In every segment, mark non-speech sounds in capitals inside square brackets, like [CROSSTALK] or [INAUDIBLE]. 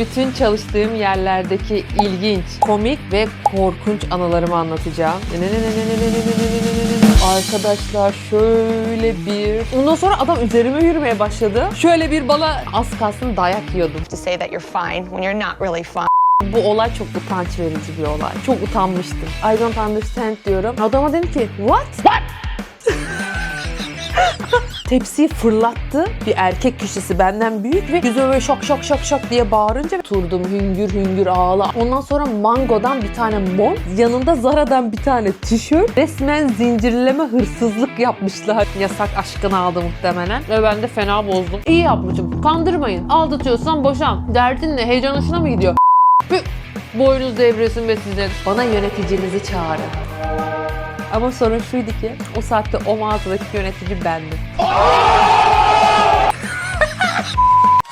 bütün çalıştığım yerlerdeki ilginç, komik ve korkunç anılarımı anlatacağım. Arkadaşlar şöyle bir... Ondan sonra adam üzerime yürümeye başladı. Şöyle bir bana az kalsın dayak yiyordum. to say that you're fine when you're not really fine. Bu olay çok utanç verici bir olay. Çok utanmıştım. I don't understand diyorum. Adama dedim ki what? What? Tepsiyi fırlattı. Bir erkek kişisi benden büyük ve yüzüme böyle şak şak şak şak diye bağırınca turdum hüngür hüngür ağla. Ondan sonra Mango'dan bir tane mont, yanında Zara'dan bir tane tişört. Resmen zincirleme hırsızlık yapmışlar. Yasak aşkını aldı muhtemelen. Ve ben de fena bozdum. İyi yapmışım. Kandırmayın. Aldatıyorsan boşan. Derdin ne? Heyecan hoşuna mı gidiyor? Boynuz devresin ve sizin. Bana yöneticinizi çağırın. Ama sorun şuydu ki o saatte o mağazadaki yönetici bendim.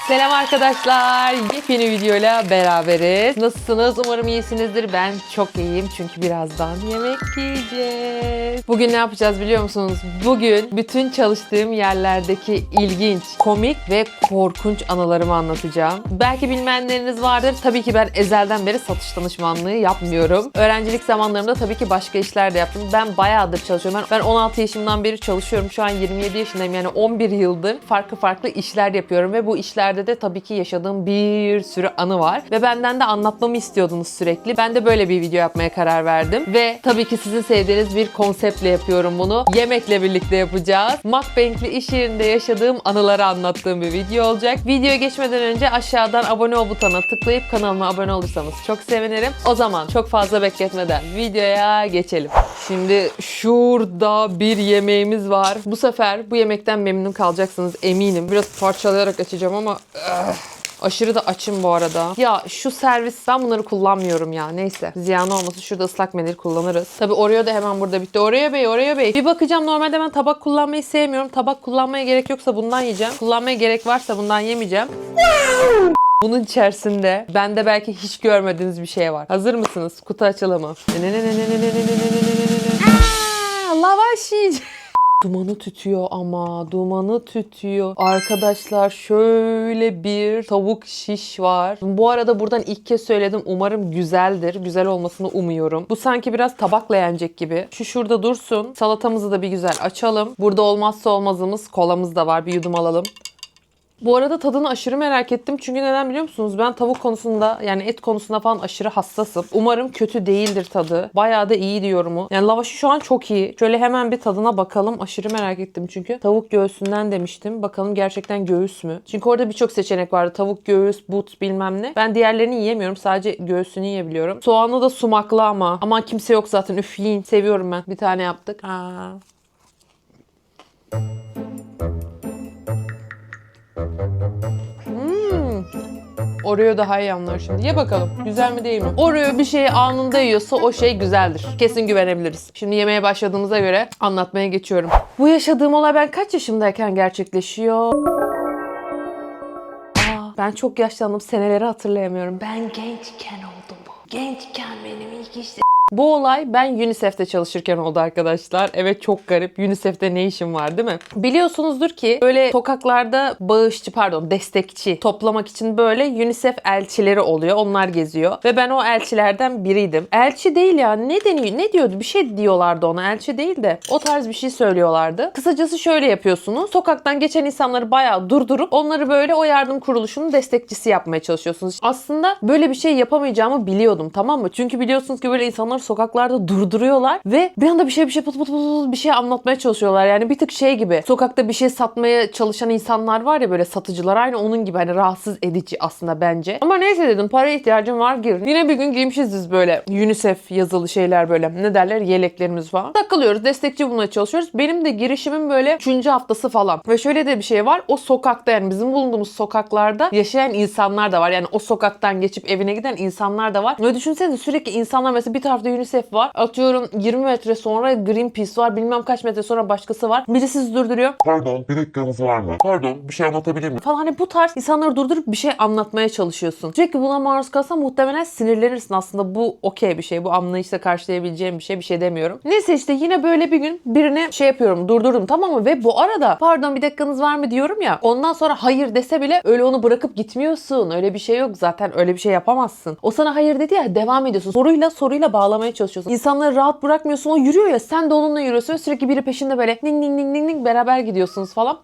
Selam arkadaşlar. Yepyeni videoyla beraberiz. Nasılsınız? Umarım iyisinizdir. Ben çok iyiyim çünkü birazdan yemek yiyeceğiz. Bugün ne yapacağız biliyor musunuz? Bugün bütün çalıştığım yerlerdeki ilginç, komik ve korkunç anılarımı anlatacağım. Belki bilmeyenleriniz vardır. Tabii ki ben ezelden beri satış danışmanlığı yapmıyorum. Öğrencilik zamanlarımda tabii ki başka işler de yaptım. Ben bayağıdır çalışıyorum. Ben, ben 16 yaşımdan beri çalışıyorum. Şu an 27 yaşındayım. Yani 11 yıldır farklı farklı işler yapıyorum ve bu işlerde de tabii ki yaşadığım bir sürü anı var. Ve benden de anlatmamı istiyordunuz sürekli. Ben de böyle bir video yapmaya karar verdim. Ve tabii ki sizin sevdiğiniz bir konseptle yapıyorum bunu. Yemekle birlikte yapacağız. Mukbang'li iş yerinde yaşadığım anıları anlattığım bir video olacak. Videoya geçmeden önce aşağıdan abone ol butonuna tıklayıp kanalıma abone olursanız çok sevinirim. O zaman çok fazla bekletmeden videoya geçelim. Şimdi şurada bir yemeğimiz var. Bu sefer bu yemekten memnun kalacaksınız eminim. Biraz parçalayarak açacağım ama Aşırı da açım bu arada. Ya şu servis ben bunları kullanmıyorum ya. Neyse. Ziyan olmasın. Şurada ıslak mendil kullanırız. Tabi Oreo da hemen burada bitti. Oreo Bey, Oreo Bey. Bir bakacağım normalde ben tabak kullanmayı sevmiyorum. Tabak kullanmaya gerek yoksa bundan yiyeceğim. Kullanmaya gerek varsa bundan yemeyeceğim. Bunun içerisinde bende belki hiç görmediğiniz bir şey var. Hazır mısınız? Kutu açılımı. Aa, Dumanı tütüyor ama dumanı tütüyor. Arkadaşlar şöyle bir tavuk şiş var. Bu arada buradan ilk kez söyledim. Umarım güzeldir. Güzel olmasını umuyorum. Bu sanki biraz tabakla yenecek gibi. Şu şurada dursun. Salatamızı da bir güzel açalım. Burada olmazsa olmazımız kolamız da var. Bir yudum alalım. Bu arada tadını aşırı merak ettim. Çünkü neden biliyor musunuz? Ben tavuk konusunda yani et konusunda falan aşırı hassasım. Umarım kötü değildir tadı. Bayağı da iyi diyorumu. Yani lavaşı şu an çok iyi. Şöyle hemen bir tadına bakalım. Aşırı merak ettim çünkü. Tavuk göğsünden demiştim. Bakalım gerçekten göğüs mü? Çünkü orada birçok seçenek vardı. Tavuk göğüs, but bilmem ne. Ben diğerlerini yiyemiyorum. Sadece göğsünü yiyebiliyorum. Soğanı da sumaklı ama. Aman kimse yok zaten. Üf yiyin. Seviyorum ben. Bir tane yaptık. Aa. Oreo daha iyi anlar şimdi. Ye bakalım. Güzel mi değil mi? Oreo bir şeyi anında yiyorsa o şey güzeldir. Kesin güvenebiliriz. Şimdi yemeğe başladığımıza göre anlatmaya geçiyorum. Bu yaşadığım olay ben kaç yaşımdayken gerçekleşiyor? Aa, ben çok yaşlandım. Seneleri hatırlayamıyorum. Ben gençken oldu bu. Gençken benim ilk işte bu olay ben UNICEF'te çalışırken oldu arkadaşlar. Evet çok garip. UNICEF'te ne işim var değil mi? Biliyorsunuzdur ki böyle sokaklarda bağışçı pardon destekçi toplamak için böyle UNICEF elçileri oluyor. Onlar geziyor. Ve ben o elçilerden biriydim. Elçi değil ya ne deniyor? Ne diyordu? Bir şey diyorlardı ona. Elçi değil de o tarz bir şey söylüyorlardı. Kısacası şöyle yapıyorsunuz. Sokaktan geçen insanları bayağı durdurup onları böyle o yardım kuruluşunun destekçisi yapmaya çalışıyorsunuz. Aslında böyle bir şey yapamayacağımı biliyordum tamam mı? Çünkü biliyorsunuz ki böyle insanlar sokaklarda durduruyorlar ve bir anda bir şey bir şey pıt pıt pıt pıt bir şey anlatmaya çalışıyorlar. Yani bir tık şey gibi sokakta bir şey satmaya çalışan insanlar var ya böyle satıcılar aynı onun gibi hani rahatsız edici aslında bence. Ama neyse dedim para ihtiyacım var gir. Yine bir gün giymişiz böyle UNICEF yazılı şeyler böyle ne derler yeleklerimiz falan. Takılıyoruz destekçi bulmaya çalışıyoruz. Benim de girişimin böyle 3. haftası falan. Ve şöyle de bir şey var. O sokakta yani bizim bulunduğumuz sokaklarda yaşayan insanlar da var. Yani o sokaktan geçip evine giden insanlar da var. Ve düşünsenize sürekli insanlar mesela bir tarafta tarafta UNICEF var. Atıyorum 20 metre sonra Greenpeace var. Bilmem kaç metre sonra başkası var. Birisi sizi durduruyor. Pardon, bir dakikanız var mı? Pardon, bir şey anlatabilir miyim? falan hani bu tarz insanları durdurup bir şey anlatmaya çalışıyorsun. Sürekli buna maruz kalsan muhtemelen sinirlenirsin aslında. Bu okey bir şey. Bu anlayışla karşılayabileceğim bir şey. Bir şey demiyorum. Neyse işte yine böyle bir gün birine şey yapıyorum. Durdurdum tamam mı? Ve bu arada pardon bir dakikanız var mı diyorum ya. Ondan sonra hayır dese bile öyle onu bırakıp gitmiyorsun. Öyle bir şey yok. Zaten öyle bir şey yapamazsın. O sana hayır dedi ya devam ediyorsun. Soruyla soruyla bağlamaya çalışıyorsun. İnsanları rahat bırakmıyorsun. O yürüyor ya sen de onunla yürüyorsun. Sürekli biri peşinde böyle ning ning ning ning ning beraber gidiyorsunuz falan.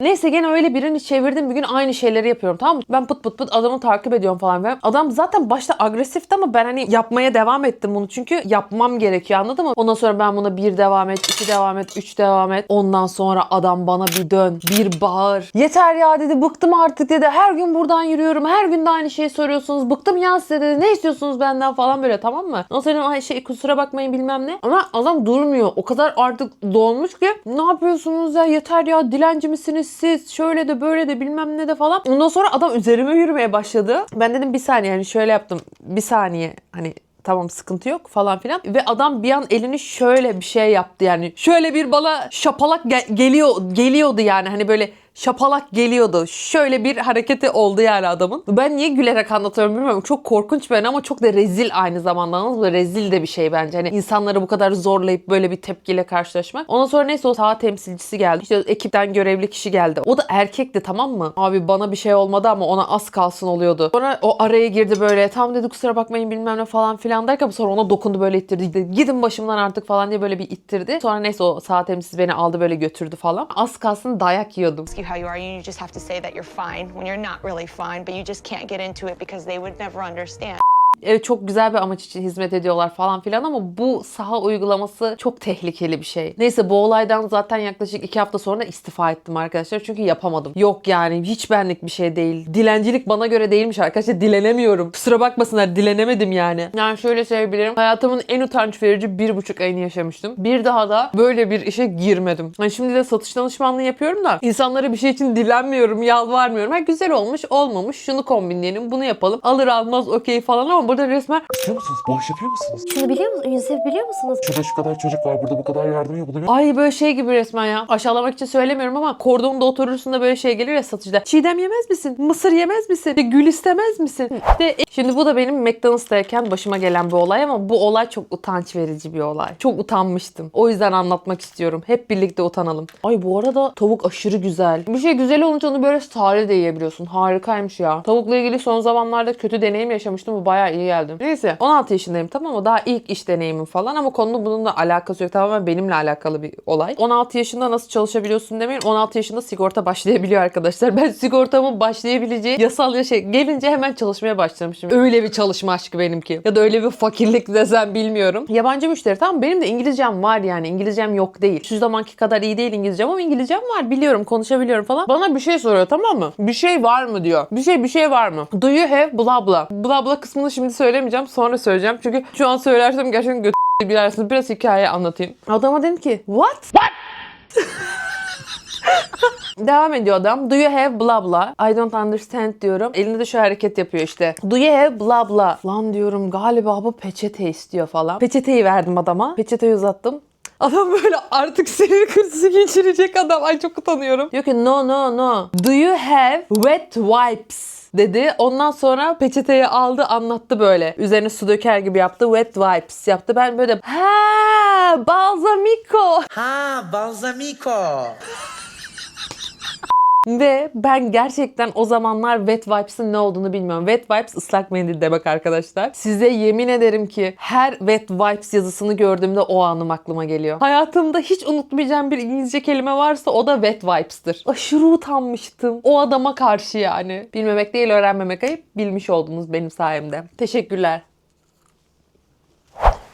Neyse gene öyle birini çevirdim bir gün aynı şeyleri yapıyorum tamam mı? Ben pıt pıt pıt adamı takip ediyorum falan. Ve adam zaten başta agresifti ama ben hani yapmaya devam ettim bunu. Çünkü yapmam gerekiyor anladın mı? Ondan sonra ben buna bir devam et, iki devam et, üç devam et. Ondan sonra adam bana bir dön, bir bağır. Yeter ya dedi bıktım artık dedi. Her gün buradan yürüyorum. Her gün de aynı şeyi soruyorsunuz. Bıktım ya size dedi. Ne istiyorsunuz benden falan böyle tamam mı? Ondan sonra ay şey kusura bakmayın bilmem ne. Ama adam durmuyor. O kadar artık dolmuş ki ne yapıyorsunuz ya yeter ya dilenci misiniz siz şöyle de böyle de bilmem ne de falan. Ondan sonra adam üzerime yürümeye başladı. Ben dedim bir saniye hani şöyle yaptım. Bir saniye hani tamam sıkıntı yok falan filan. Ve adam bir an elini şöyle bir şey yaptı yani. Şöyle bir bana şapalak gel- geliyor geliyordu yani hani böyle şapalak geliyordu. Şöyle bir hareketi oldu yani adamın. Ben niye gülerek anlatıyorum bilmiyorum. Çok korkunç an ama çok da rezil aynı zamanda. Anladınız? Rezil de bir şey bence. Hani insanları bu kadar zorlayıp böyle bir tepkiyle karşılaşmak. Ondan sonra neyse o saha temsilcisi geldi. İşte ekipten görevli kişi geldi. O da erkekti tamam mı? Abi bana bir şey olmadı ama ona az kalsın oluyordu. Sonra o araya girdi böyle. Tam dedi kusura bakmayın bilmem ne falan filan derken sonra ona dokundu böyle ittirdi. Dedi, Gidin başımdan artık falan diye böyle bir ittirdi. Sonra neyse o saha temsilcisi beni aldı böyle götürdü falan. Az kalsın dayak yiyordum. How you are, you just have to say that you're fine when you're not really fine, but you just can't get into it because they would never understand. Evet çok güzel bir amaç için hizmet ediyorlar falan filan ama bu saha uygulaması çok tehlikeli bir şey. Neyse bu olaydan zaten yaklaşık iki hafta sonra istifa ettim arkadaşlar. Çünkü yapamadım. Yok yani hiç benlik bir şey değil. Dilencilik bana göre değilmiş arkadaşlar. Dilenemiyorum. Kusura bakmasınlar dilenemedim yani. Yani şöyle söyleyebilirim. Hayatımın en utanç verici bir buçuk ayını yaşamıştım. Bir daha da böyle bir işe girmedim. Yani şimdi de satış danışmanlığı yapıyorum da insanlara bir şey için dilenmiyorum, yalvarmıyorum. Ha güzel olmuş, olmamış. Şunu kombinleyelim, bunu yapalım. Alır almaz okey falan ama burada resmen Biliyor musunuz? Bağış yapıyor musunuz? şunu biliyor musunuz? UNICEF biliyor musunuz? Şurada şu kadar çocuk var, burada bu kadar yardım yapılıyor. Ay böyle şey gibi resmen ya. Aşağılamak için söylemiyorum ama kordonda oturursun da böyle şey gelir ya satıcıda. Çiğdem yemez misin? Mısır yemez misin? Bir gül istemez misin? De, şimdi bu da benim McDonald's'tayken başıma gelen bir olay ama bu olay çok utanç verici bir olay. Çok utanmıştım. O yüzden anlatmak istiyorum. Hep birlikte utanalım. Ay bu arada tavuk aşırı güzel. Bir şey güzel olunca onu böyle sade de yiyebiliyorsun. Harikaymış ya. Tavukla ilgili son zamanlarda kötü deneyim yaşamıştım. Bu bayağı iyi geldi. Neyse 16 yaşındayım tamam mı? Daha ilk iş deneyimim falan ama konunun bununla alakası yok. Tamamen benimle alakalı bir olay. 16 yaşında nasıl çalışabiliyorsun demeyin. 16 yaşında sigorta başlayabiliyor arkadaşlar. Ben sigortamın başlayabileceği yasal yaşa gelince hemen çalışmaya başlamışım. Öyle bir çalışma aşkı benimki. Ya da öyle bir fakirlik desem bilmiyorum. Yabancı müşteri tamam benim de İngilizcem var yani. İngilizcem yok değil. Şu zamanki kadar iyi değil İngilizcem ama İngilizcem var. Biliyorum konuşabiliyorum falan. Bana bir şey soruyor tamam mı? Bir şey var mı diyor. Bir şey bir şey var mı? Do you have blah blah. Blah blah kısmını şimdi söylemeyeceğim. Sonra söyleyeceğim. Çünkü şu an söylersem gerçekten göt bilersiniz. Biraz hikaye anlatayım. Adama dedim ki what? What? [LAUGHS] Devam ediyor adam. Do you have blah blah? I don't understand diyorum. Elinde de şu hareket yapıyor işte. Do you have blah blah? Lan diyorum galiba bu peçete istiyor falan. Peçeteyi verdim adama. Peçeteyi uzattım. Adam böyle artık sinir krizi geçirecek adam. Ay çok utanıyorum. Diyor ki no no no. Do you have wet wipes? Dedi. Ondan sonra peçeteyi aldı anlattı böyle. Üzerine su döker gibi yaptı. Wet wipes yaptı. Ben böyle ha balsamico Ha, balsamico. Ve ben gerçekten o zamanlar wet wipes'ın ne olduğunu bilmiyorum. Wet wipes ıslak mendil demek arkadaşlar. Size yemin ederim ki her wet wipes yazısını gördüğümde o anım aklıma geliyor. Hayatımda hiç unutmayacağım bir İngilizce kelime varsa o da wet wipes'tır. Aşırı utanmıştım. O adama karşı yani. Bilmemek değil öğrenmemek ayıp. Bilmiş oldunuz benim sayemde. Teşekkürler.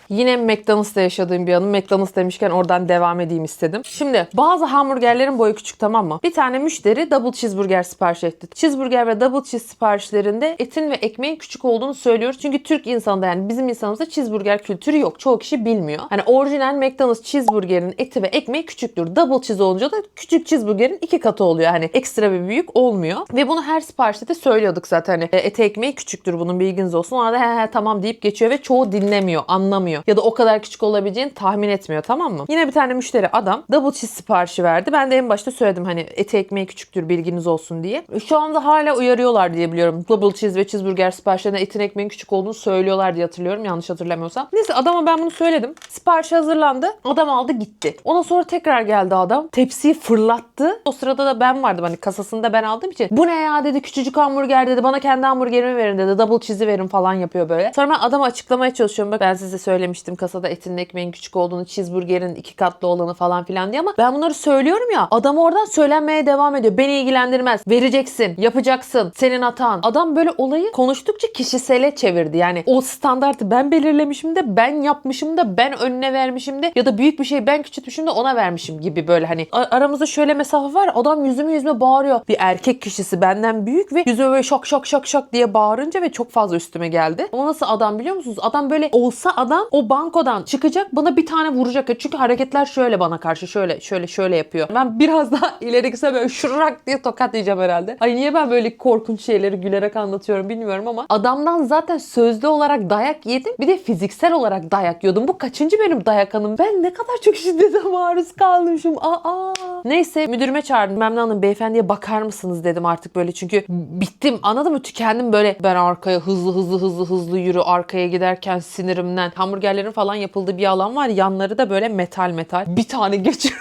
Yine McDonald's'ta yaşadığım bir anım. McDonald's demişken oradan devam edeyim istedim. Şimdi bazı hamburgerlerin boyu küçük tamam mı? Bir tane müşteri double cheeseburger sipariş etti. Cheeseburger ve double cheese siparişlerinde etin ve ekmeğin küçük olduğunu söylüyoruz. Çünkü Türk insanında yani bizim insanımızda cheeseburger kültürü yok. Çoğu kişi bilmiyor. Hani orijinal McDonald's cheeseburgerin eti ve ekmeği küçüktür. Double cheese olunca da küçük cheeseburgerin iki katı oluyor. Hani ekstra bir büyük olmuyor. Ve bunu her siparişte de söylüyorduk zaten. Hani e, eti ekmeği küçüktür bunun bilginiz olsun. Ona da he he tamam deyip geçiyor ve çoğu dinlemiyor, anlamıyor. Düşünmüyor. Ya da o kadar küçük olabileceğini tahmin etmiyor tamam mı? Yine bir tane müşteri adam double cheese siparişi verdi. Ben de en başta söyledim hani eti ekmeği küçüktür bilginiz olsun diye. Şu anda hala uyarıyorlar diye biliyorum. Double cheese ve cheeseburger siparişlerinde etin ekmeğin küçük olduğunu söylüyorlar diye hatırlıyorum yanlış hatırlamıyorsam. Neyse adama ben bunu söyledim. Sipariş hazırlandı. Adam aldı gitti. Ondan sonra tekrar geldi adam. Tepsiyi fırlattı. O sırada da ben vardım hani kasasında ben aldığım için. Bu ne ya dedi küçücük hamburger dedi. Bana kendi hamburgerimi verin dedi. Double cheese'i verin falan yapıyor böyle. Sonra ben adama açıklamaya çalışıyorum. Bak ben size söylemiştim kasada etin ekmeğin küçük olduğunu, cheeseburgerin iki katlı olanı falan filan diye ama ben bunları söylüyorum ya. Adam oradan söylenmeye devam ediyor. Beni ilgilendirmez. Vereceksin, yapacaksın. Senin hatan. Adam böyle olayı konuştukça kişisele çevirdi. Yani o standartı ben belirlemişim de ben yapmışım da ben önüne vermişim de ya da büyük bir şey ben küçültmüşüm de ona vermişim gibi böyle hani aramızda şöyle mesafe var. Adam yüzüme yüzüme bağırıyor. Bir erkek kişisi benden büyük ve yüzüme böyle şak şak şak şak diye bağırınca ve çok fazla üstüme geldi. O nasıl adam biliyor musunuz? Adam böyle olsa adam o bankodan çıkacak bana bir tane vuracak. Çünkü hareketler şöyle bana karşı şöyle şöyle şöyle yapıyor. Ben biraz daha [LAUGHS] ileri gitse böyle şırak diye tokat yiyeceğim herhalde. Ay niye ben böyle korkunç şeyleri gülerek anlatıyorum bilmiyorum ama adamdan zaten sözlü olarak dayak yedim. Bir de fiziksel olarak dayak yiyordum. Bu kaçıncı benim dayak anım? Ben ne kadar çok şiddete maruz kalmışım. Aa. Neyse müdürüme çağırdım. Memnun Hanım beyefendiye bakar mısınız dedim artık böyle çünkü bittim anladın mı? Tükendim böyle ben arkaya hızlı hızlı hızlı hızlı yürü arkaya giderken sinirimden. Hamburgerlerin falan yapıldığı bir alan var. Yanları da böyle metal metal. Bir tane [LAUGHS] geçiyor.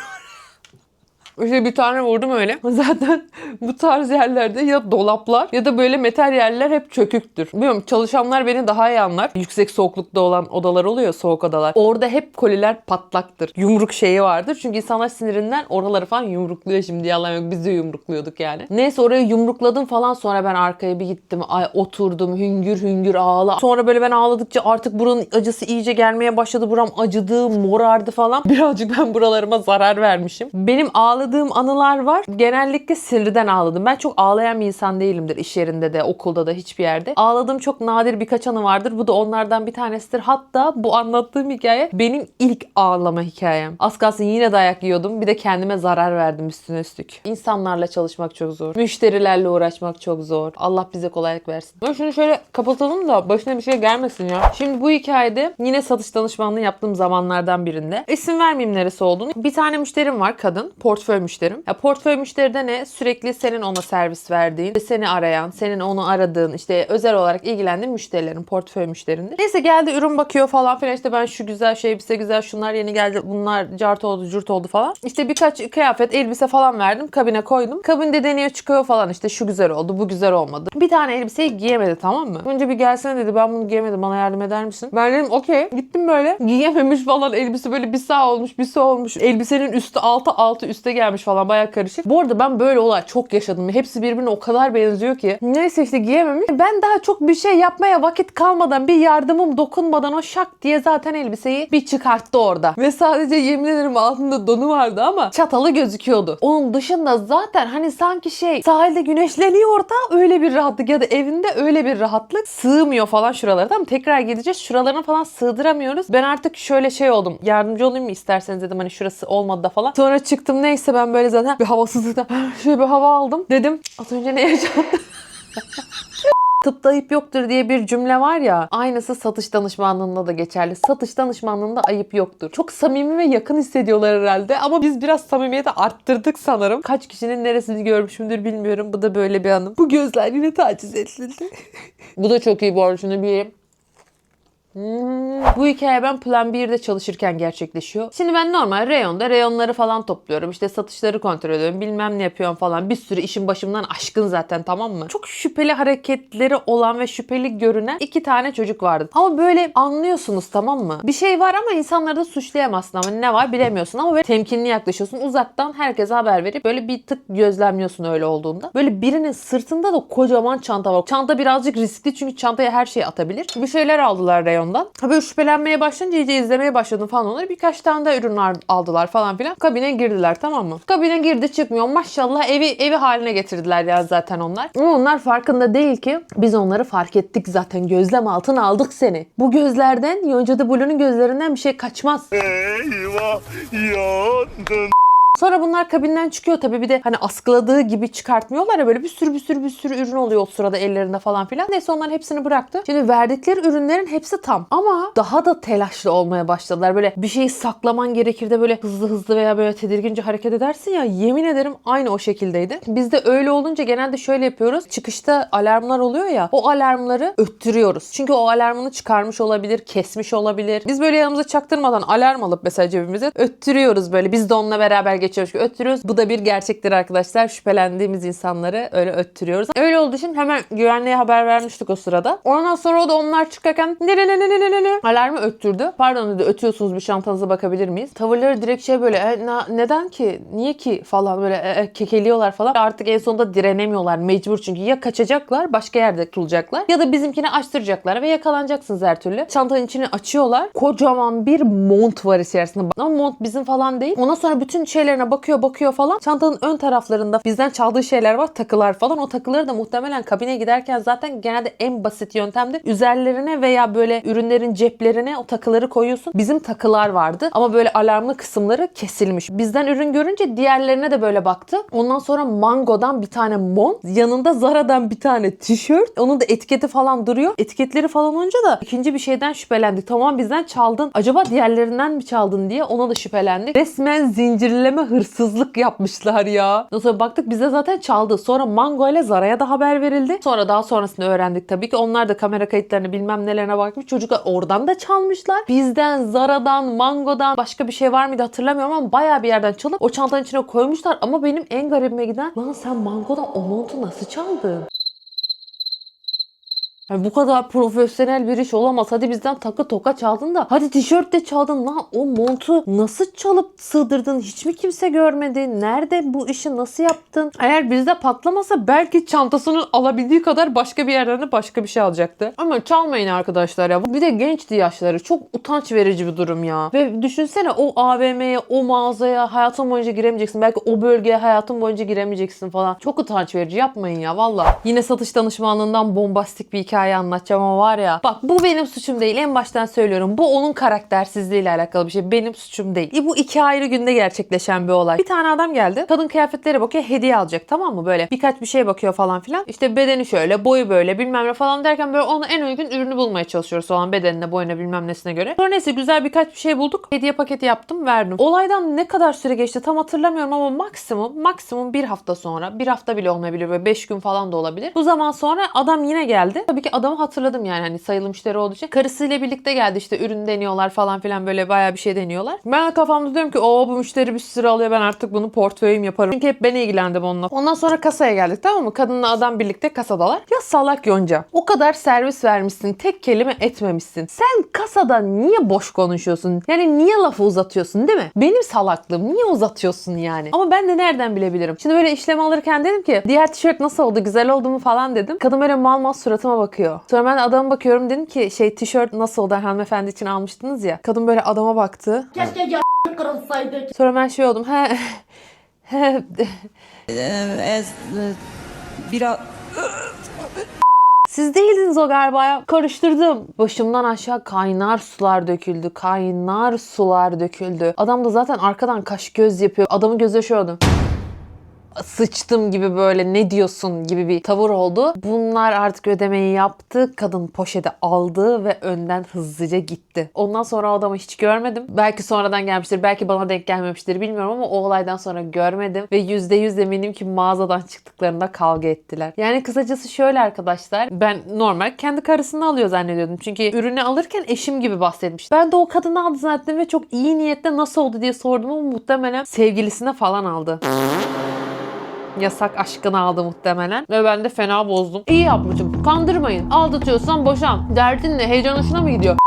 İşte bir tane vurdum öyle. [LAUGHS] Zaten bu tarz yerlerde ya dolaplar ya da böyle metal yerler hep çöküktür. Bilmiyorum çalışanlar beni daha iyi anlar. Yüksek soğuklukta olan odalar oluyor soğuk odalar. Orada hep koliler patlaktır. Yumruk şeyi vardır. Çünkü insanlar sinirinden oraları falan yumrukluyor şimdi yalan yok. Biz de yumrukluyorduk yani. Neyse oraya yumrukladım falan sonra ben arkaya bir gittim. Ay oturdum hüngür hüngür ağla. Sonra böyle ben ağladıkça artık buranın acısı iyice gelmeye başladı. Buram acıdı, morardı falan. [LAUGHS] Birazcık ben buralarıma zarar vermişim. Benim ağladığım anılar var. Genellikle sinirden ağladım. Ben çok ağlayan bir insan değilimdir iş yerinde de, okulda da hiçbir yerde. Ağladığım çok nadir birkaç anı vardır. Bu da onlardan bir tanesidir. Hatta bu anlattığım hikaye benim ilk ağlama hikayem. Az kalsın yine dayak yiyordum. Bir de kendime zarar verdim üstüne üstlük. İnsanlarla çalışmak çok zor. Müşterilerle uğraşmak çok zor. Allah bize kolaylık versin. Ben şunu şöyle kapatalım da başına bir şey gelmesin ya. Şimdi bu hikayede yine satış danışmanlığı yaptığım zamanlardan birinde. İsim vermeyeyim neresi olduğunu. Bir tane müşterim var kadın. Portföy müşterim. Ya portföy müşteride ne? Sürekli senin ona servis verdiğin, seni arayan, senin onu aradığın, işte özel olarak ilgilendiğin müşterilerin, portföy müşterinde. Neyse geldi ürün bakıyor falan filan işte ben şu güzel şey elbise güzel şunlar yeni geldi bunlar cart oldu curt oldu falan. İşte birkaç kıyafet elbise falan verdim kabine koydum. Kabinde deniyor çıkıyor falan işte şu güzel oldu bu güzel olmadı. Bir tane elbiseyi giyemedi tamam mı? Önce bir gelsene dedi ben bunu giyemedim bana yardım eder misin? Ben dedim okey gittim böyle giyememiş falan elbise böyle bir sağ olmuş bir sol olmuş. Elbisenin üstü altı altı üste gelmiş falan baya karışık. Bu arada ben böyle olay çok yaşadım. Hepsi birbirine o kadar benziyor ki. Neyse işte giyememiş. Ben daha çok bir şey yapmaya vakit kalmadan bir yardımım dokunmadan o şak diye zaten elbiseyi bir çıkarttı orada. Ve sadece yemin ederim altında donu vardı ama çatalı gözüküyordu. Onun dışında zaten hani sanki şey sahilde güneşleniyor orada öyle bir rahatlık ya da evinde öyle bir rahatlık sığmıyor falan şuralara. Tamam tekrar gideceğiz. Şuralarını falan sığdıramıyoruz. Ben artık şöyle şey oldum. Yardımcı olayım mı isterseniz dedim hani şurası olmadı da falan. Sonra çıktım neyse ben böyle zaten bir havasızlıkta [GASPS] şöyle bir hava aldım. Dedim az önce ne yaşandı? [LAUGHS] Tıpta ayıp yoktur diye bir cümle var ya aynısı satış danışmanlığında da geçerli. Satış danışmanlığında ayıp yoktur. Çok samimi ve yakın hissediyorlar herhalde ama biz biraz samimiyeti arttırdık sanırım. Kaç kişinin neresini görmüşümdür bilmiyorum. Bu da böyle bir anım. Bu gözler yine taciz edildi. [LAUGHS] Bu da çok iyi bu arada şunu bir. Bu hikaye ben Plan 1'de çalışırken gerçekleşiyor. Şimdi ben normal reyonda reyonları falan topluyorum. İşte satışları kontrol ediyorum. Bilmem ne yapıyorum falan. Bir sürü işin başımdan aşkın zaten tamam mı? Çok şüpheli hareketleri olan ve şüpheli görünen iki tane çocuk vardı. Ama böyle anlıyorsunuz tamam mı? Bir şey var ama insanları da suçlayamazsın ama ne var bilemiyorsun ama böyle temkinli yaklaşıyorsun. Uzaktan herkese haber verip böyle bir tık gözlemliyorsun öyle olduğunda. Böyle birinin sırtında da kocaman çanta var. Çanta birazcık riskli çünkü çantaya her şeyi atabilir. Bir şeyler aldılar reyondan. Ha böyle şüphelenmeye başlayınca iyice izlemeye başladım falan onları. Birkaç tane de ürün aldılar falan filan. Kabine girdiler tamam mı? Kabine girdi çıkmıyor. Maşallah evi evi haline getirdiler ya zaten onlar. Ama onlar farkında değil ki biz onları fark ettik zaten. Gözlem altına aldık seni. Bu gözlerden Yonca da Blue'nun gözlerinden bir şey kaçmaz. Eyvah yandın. Sonra bunlar kabinden çıkıyor tabii bir de hani askıladığı gibi çıkartmıyorlar ya böyle bir sürü bir sürü bir sürü ürün oluyor o sırada ellerinde falan filan. Neyse onların hepsini bıraktı. Şimdi verdikleri ürünlerin hepsi tam. Ama daha da telaşlı olmaya başladılar. Böyle bir şeyi saklaman gerekir de böyle hızlı hızlı veya böyle tedirgince hareket edersin ya yemin ederim aynı o şekildeydi. Biz de öyle olunca genelde şöyle yapıyoruz. Çıkışta alarmlar oluyor ya o alarmları öttürüyoruz. Çünkü o alarmını çıkarmış olabilir, kesmiş olabilir. Biz böyle yanımıza çaktırmadan alarm alıp mesela cebimize öttürüyoruz böyle. Biz de onunla beraber geçiyoruz. Öttürüyoruz. Bu da bir gerçektir arkadaşlar. Şüphelendiğimiz insanları öyle öttürüyoruz. Öyle olduğu için hemen güvenliğe haber vermiştik o sırada. Ondan sonra o da onlar çıkarken alarmı öttürdü. Pardon dedi ötüyorsunuz bir şantanıza bakabilir miyiz? Tavırları direkt şey böyle "E, na- neden ki? Niye ki? falan böyle e, e, kekeliyorlar falan. Artık en sonunda direnemiyorlar. Mecbur çünkü ya kaçacaklar başka yerde tutulacaklar ya da bizimkini açtıracaklar ve yakalanacaksınız her türlü. Çantanın içini açıyorlar. Kocaman bir mont var içerisinde. Ama mont bizim falan değil. Ondan sonra bütün şeylerine bakıyor bakıyor falan. Çantanın ön taraflarında bizden çaldığı şeyler var. Takılar falan. O takıları da muhtemelen kabine giderken zaten genelde en basit yöntemdir. Üzerlerine veya böyle ürünlerin ceplerine o takıları koyuyorsun. Bizim takılar vardı ama böyle alarmlı kısımları kesilmiş. Bizden ürün görünce diğerlerine de böyle baktı. Ondan sonra Mango'dan bir tane mont, yanında Zara'dan bir tane tişört. Onun da etiketi falan duruyor. Etiketleri falan olunca da ikinci bir şeyden şüphelendik. Tamam bizden çaldın. Acaba diğerlerinden mi çaldın diye ona da şüphelendik. Resmen zincirleme hırsızlık yapmışlar ya. Ondan sonra baktık bize zaten çaldı. Sonra Mango ile Zara'ya da haber verildi. Sonra daha sonrasında öğrendik tabii ki. Onlar da kamera kayıtlarını bilmem nelerine bakmış. Çocuklar oradan da çalmışlar. Bizden, Zara'dan, Mango'dan başka bir şey var mıydı hatırlamıyorum ama bayağı bir yerden çalıp o çantanın içine koymuşlar. Ama benim en garibime giden lan sen Mango'dan o montu nasıl çaldın? Yani bu kadar profesyonel bir iş olamaz. Hadi bizden takı toka çaldın da. Hadi tişört de çaldın lan. O montu nasıl çalıp sığdırdın? Hiç mi kimse görmedi? Nerede bu işi nasıl yaptın? Eğer bizde patlamasa belki çantasını alabildiği kadar başka bir yerden de başka bir şey alacaktı. Ama çalmayın arkadaşlar ya. Bir de gençti yaşları. Çok utanç verici bir durum ya. Ve düşünsene o AVM'ye, o mağazaya hayatın boyunca giremeyeceksin. Belki o bölgeye hayatın boyunca giremeyeceksin falan. Çok utanç verici. Yapmayın ya valla. Yine satış danışmanlığından bombastik bir hikaye anlatacağım ama var ya. Bak bu benim suçum değil. En baştan söylüyorum. Bu onun karaktersizliğiyle alakalı bir şey. Benim suçum değil. E, bu iki ayrı günde gerçekleşen bir olay. Bir tane adam geldi. Kadın kıyafetlere bakıyor. Hediye alacak tamam mı? Böyle birkaç bir şey bakıyor falan filan. İşte bedeni şöyle, boyu böyle bilmem ne falan derken böyle ona en uygun ürünü bulmaya çalışıyoruz olan bedenine, boyuna bilmem nesine göre. Sonra neyse güzel birkaç bir şey bulduk. Hediye paketi yaptım, verdim. Olaydan ne kadar süre geçti tam hatırlamıyorum ama maksimum maksimum bir hafta sonra, bir hafta bile olmayabilir böyle beş gün falan da olabilir. Bu zaman sonra adam yine geldi. Tabii ki adamı hatırladım yani hani sayılı müşteri olduğu için. Karısıyla birlikte geldi işte ürün deniyorlar falan filan böyle bayağı bir şey deniyorlar. Ben kafamda diyorum ki o bu müşteri bir sürü alıyor ben artık bunu portföyüm yaparım. Çünkü hep ben ilgilendim onunla. Ondan sonra kasaya geldik tamam mı? Kadınla adam birlikte kasadalar. Ya salak Yonca. O kadar servis vermişsin tek kelime etmemişsin. Sen kasada niye boş konuşuyorsun? Yani niye lafı uzatıyorsun değil mi? Benim salaklığım. Niye uzatıyorsun yani? Ama ben de nereden bilebilirim? Şimdi böyle işlem alırken dedim ki diğer tişört nasıl oldu? Güzel oldu mu falan dedim. Kadın böyle mal mal suratıma bakıyor. Sonra ben de adama bakıyorum dedim ki şey tişört nasıl oldu? Hanımefendi için almıştınız ya. Kadın böyle adama baktı. Keşke ya [LAUGHS] kırılsaydı. Sonra ben şey oldum. He. Biraz Siz değildiniz o galiba ya. Karıştırdım. Başımdan aşağı kaynar sular döküldü. Kaynar sular döküldü. Adam da zaten arkadan kaş göz yapıyor. Adamın gözü şöyle oldu. Sıçtım gibi böyle ne diyorsun gibi bir tavır oldu. Bunlar artık ödemeyi yaptı. Kadın poşeti aldı ve önden hızlıca gitti. Ondan sonra o adamı hiç görmedim. Belki sonradan gelmiştir. Belki bana denk gelmemiştir bilmiyorum ama o olaydan sonra görmedim. Ve %100 eminim ki mağazadan çıktıklarında kavga ettiler. Yani kısacası şöyle arkadaşlar. Ben normal kendi karısını alıyor zannediyordum. Çünkü ürünü alırken eşim gibi bahsetmiş. Ben de o kadını aldı zannettim ve çok iyi niyetle nasıl oldu diye sordum ama muhtemelen sevgilisine falan aldı yasak aşkını aldı muhtemelen. Ve ben de fena bozdum. İyi yapmışım. Kandırmayın. Aldatıyorsan boşan. Derdin ne? Heyecan hoşuna mı gidiyor?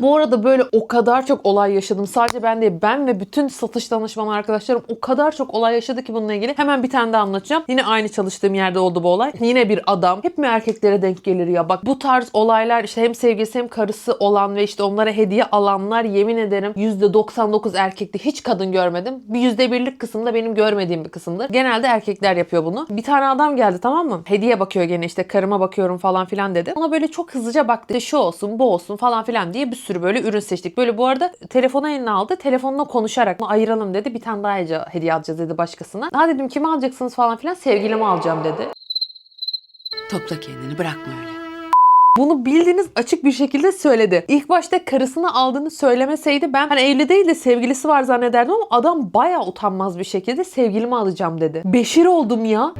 Bu arada böyle o kadar çok olay yaşadım. Sadece ben değil ben ve bütün satış danışmanı arkadaşlarım o kadar çok olay yaşadı ki bununla ilgili. Hemen bir tane daha anlatacağım. Yine aynı çalıştığım yerde oldu bu olay. Yine bir adam. Hep mi erkeklere denk gelir ya? Bak bu tarz olaylar işte hem sevgilisi hem karısı olan ve işte onlara hediye alanlar yemin ederim %99 erkekti. Hiç kadın görmedim. Bir %1'lik kısımda benim görmediğim bir kısımdır. Genelde erkekler yapıyor bunu. Bir tane adam geldi tamam mı? Hediye bakıyor gene işte karıma bakıyorum falan filan dedi. Ona böyle çok hızlıca baktı. İşte şu olsun bu olsun falan filan diye bir sürü böyle ürün seçtik. Böyle bu arada telefonu eline aldı. Telefonla konuşarak "Bunu ayıralım dedi. Bir tane daha hediye- alacağız dedi başkasına. Daha dedim kimi alacaksınız falan filan. Sevgilimi alacağım dedi. Topla kendini bırakma öyle. Bunu bildiğiniz açık bir şekilde söyledi. İlk başta karısını aldığını söylemeseydi ben hani evli değil de sevgilisi var zannederdim ama adam bayağı utanmaz bir şekilde sevgilimi alacağım dedi. Beşir oldum ya.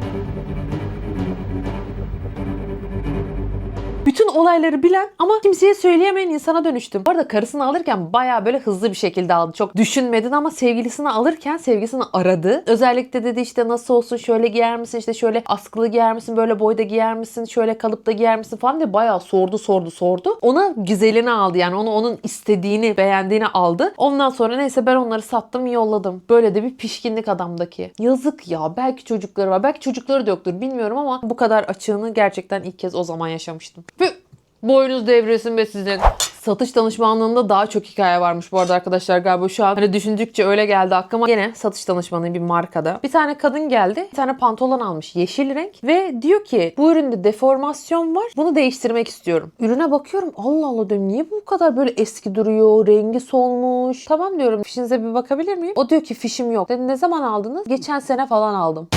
Bütün olayları bilen ama kimseye söyleyemeyen insana dönüştüm. Bu arada karısını alırken bayağı böyle hızlı bir şekilde aldı. Çok düşünmedin ama sevgilisini alırken sevgilisini aradı. Özellikle dedi işte nasıl olsun şöyle giyer misin işte şöyle askılı giyer misin böyle boyda giyer misin şöyle kalıpta giyer misin falan diye bayağı sordu sordu sordu. Ona güzelini aldı yani onu onun istediğini beğendiğini aldı. Ondan sonra neyse ben onları sattım yolladım. Böyle de bir pişkinlik adamdaki. Yazık ya belki çocukları var belki çocukları da yoktur bilmiyorum ama bu kadar açığını gerçekten ilk kez o zaman yaşamıştım. Püh! Boynuz devresin be sizin. Satış danışmanlığında daha çok hikaye varmış bu arada arkadaşlar galiba şu an hani düşündükçe öyle geldi aklıma. Yine satış danışmanıyım bir markada. Bir tane kadın geldi. Bir tane pantolon almış yeşil renk ve diyor ki bu üründe deformasyon var. Bunu değiştirmek istiyorum. Ürüne bakıyorum. Allah Allah diyorum niye bu kadar böyle eski duruyor? Rengi solmuş. Tamam diyorum fişinize bir bakabilir miyim? O diyor ki fişim yok. Dedim ne zaman aldınız? Geçen sene falan aldım.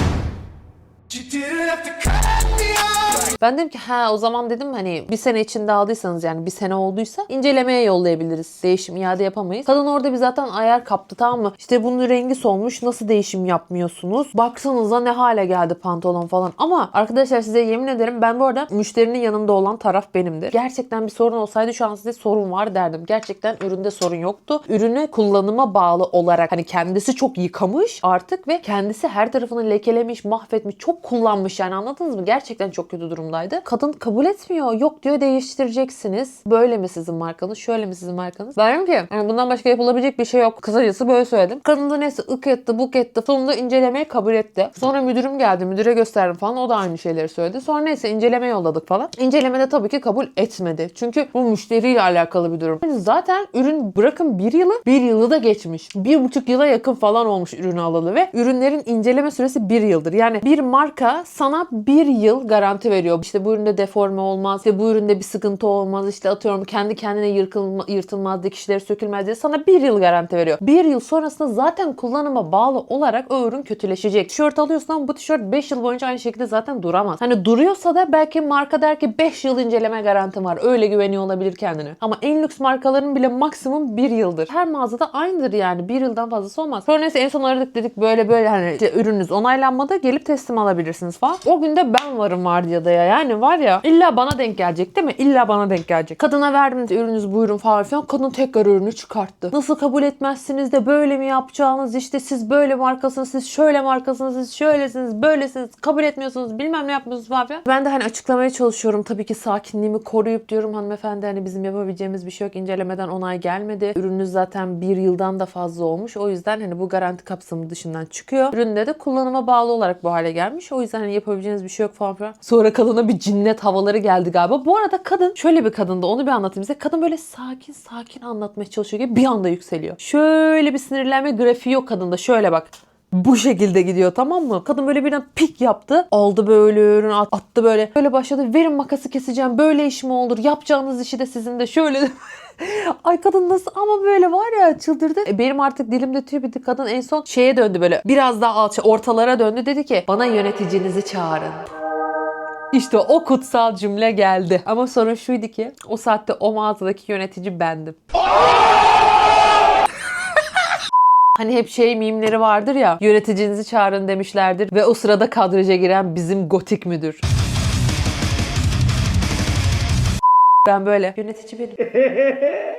Ben dedim ki ha o zaman dedim hani bir sene içinde aldıysanız yani bir sene olduysa incelemeye yollayabiliriz. Değişim iade yapamayız. Kadın orada bir zaten ayar kaptı tamam mı? İşte bunun rengi solmuş nasıl değişim yapmıyorsunuz? Baksanıza ne hale geldi pantolon falan. Ama arkadaşlar size yemin ederim ben bu arada müşterinin yanında olan taraf benimdir. Gerçekten bir sorun olsaydı şu an size sorun var derdim. Gerçekten üründe sorun yoktu. Ürünü kullanıma bağlı olarak hani kendisi çok yıkamış artık ve kendisi her tarafını lekelemiş, mahvetmiş, çok kullanmış yani anladınız mı? Gerçekten çok kötü durumdaydı. Kadın kabul etmiyor. Yok diyor değiştireceksiniz. Böyle mi sizin markanız? Şöyle mi sizin markanız? Ben ki yani bundan başka yapılabilecek bir şey yok. Kısacası böyle söyledim. Kadın da neyse ık etti, buk etti. Sonunda incelemeyi kabul etti. Sonra müdürüm geldi. Müdüre gösterdim falan. O da aynı şeyleri söyledi. Sonra neyse inceleme yolladık falan. İncelemede tabii ki kabul etmedi. Çünkü bu müşteriyle alakalı bir durum. Yani zaten ürün bırakın bir yılı, bir yılı da geçmiş. Bir buçuk yıla yakın falan olmuş ürünü alalı ve ürünlerin inceleme süresi bir yıldır. Yani bir marka sana bir yıl garanti veriyor. İşte bu üründe deforme olmaz, işte bu üründe bir sıkıntı olmaz, işte atıyorum kendi kendine yırtılma, yırtılmaz, dikişleri sökülmez diye sana bir yıl garanti veriyor. Bir yıl sonrasında zaten kullanıma bağlı olarak o ürün kötüleşecek. Tişört alıyorsun ama bu tişört 5 yıl boyunca aynı şekilde zaten duramaz. Hani duruyorsa da belki marka der ki 5 yıl inceleme garantim var. Öyle güveniyor olabilir kendine. Ama en lüks markaların bile maksimum 1 yıldır. Her mağazada aynıdır yani. 1 yıldan fazlası olmaz. Sonra neyse en son aradık dedik böyle böyle hani işte ürününüz onaylanmadı gelip teslim alabilirsiniz falan. O günde ben varım vardiyada ya. Yani var ya illa bana denk gelecek değil mi? İlla bana denk gelecek. Kadına verdim de ürününüz buyurun falan filan. Kadın tekrar ürünü çıkarttı. Nasıl kabul etmezsiniz de böyle mi yapacağınız işte siz böyle markasınız siz şöyle markasınız siz şöylesiniz böylesiniz kabul etmiyorsunuz bilmem ne yapmıyorsunuz falan filan. Ben de hani açıklamaya çalışıyorum tabii ki sakinliğimi koruyup diyorum hanımefendi hani bizim yapabileceğimiz bir şey yok incelemeden onay gelmedi. Ürününüz zaten bir yıldan da fazla olmuş. O yüzden hani bu garanti kapsamı dışından çıkıyor. Üründe de kullanıma bağlı olarak bu hale gelmiş. O yüzden hani yapabileceğiniz bir şey yok falan filan. Sonra kadına bir cinnet havaları geldi galiba. Bu arada kadın şöyle bir kadındı onu bir anlatayım size. Kadın böyle sakin sakin anlatmaya çalışıyor gibi bir anda yükseliyor. Şöyle bir sinirlenme grafiği yok kadında. Şöyle bak bu şekilde gidiyor tamam mı? Kadın böyle birden pik yaptı. Aldı böyle ürün at- attı böyle. Böyle başladı. Verin makası keseceğim. Böyle iş mi olur? Yapacağınız işi de sizin de şöyle. [LAUGHS] Ay kadın nasıl ama böyle var ya çıldırdı. E, benim artık dilimde tüy bitti. Kadın en son şeye döndü böyle. Biraz daha alça ortalara döndü. Dedi ki bana yöneticinizi çağırın. İşte o kutsal cümle geldi. Ama sorun şuydu ki o saatte o mağazadaki yönetici bendim. [LAUGHS] Hani hep şey mimleri vardır ya yöneticinizi çağırın demişlerdir ve o sırada kadraja giren bizim gotik müdür. Ben böyle yönetici benim.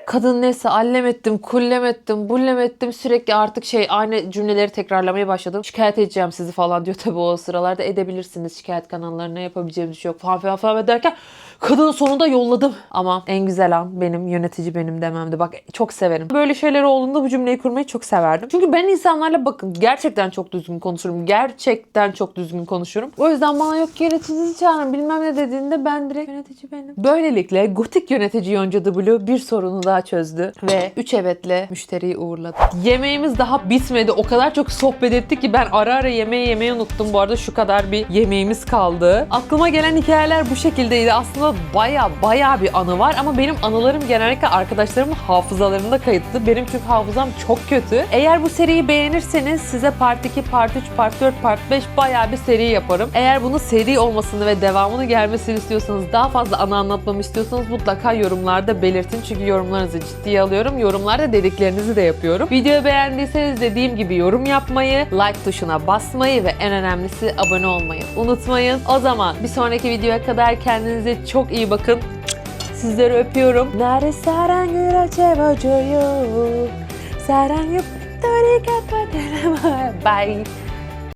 [LAUGHS] Kadın neyse allem ettim, kullem ettim, bullem ettim. Sürekli artık şey aynı cümleleri tekrarlamaya başladım. Şikayet edeceğim sizi falan diyor tabii o sıralarda. Edebilirsiniz şikayet kanallarına yapabileceğimiz bir şey yok falan filan falan derken kadın sonunda yolladım. Ama en güzel an benim yönetici benim dememdi. Bak çok severim. Böyle şeyler olduğunda bu cümleyi kurmayı çok severdim. Çünkü ben insanlarla bakın gerçekten çok düzgün konuşurum. Gerçekten çok düzgün konuşurum. O yüzden bana yok yöneticinizi çağırın bilmem ne dediğinde ben direkt yönetici benim. Böylelikle gotik yönetici Yonca W bir sorunu daha çözdü ve 3 evetle müşteriyi uğurladı. Yemeğimiz daha bitmedi. O kadar çok sohbet ettik ki ben ara ara yemeği yemeyi unuttum. Bu arada şu kadar bir yemeğimiz kaldı. Aklıma gelen hikayeler bu şekildeydi. Aslında aslında baya baya bir anı var ama benim anılarım genellikle arkadaşlarımın hafızalarında kayıtlı. Benim çünkü hafızam çok kötü. Eğer bu seriyi beğenirseniz size part 2, part 3, part 4, part 5 baya bir seri yaparım. Eğer bunun seri olmasını ve devamını gelmesini istiyorsanız, daha fazla anı anlatmamı istiyorsanız mutlaka yorumlarda belirtin. Çünkü yorumlarınızı ciddiye alıyorum. Yorumlarda dediklerinizi de yapıyorum. Videoyu beğendiyseniz dediğim gibi yorum yapmayı, like tuşuna basmayı ve en önemlisi abone olmayı unutmayın. O zaman bir sonraki videoya kadar kendinize çok çok iyi bakın. Sizleri öpüyorum. Nare sarangi raceva joyo. Sarangi [LAUGHS] Bye.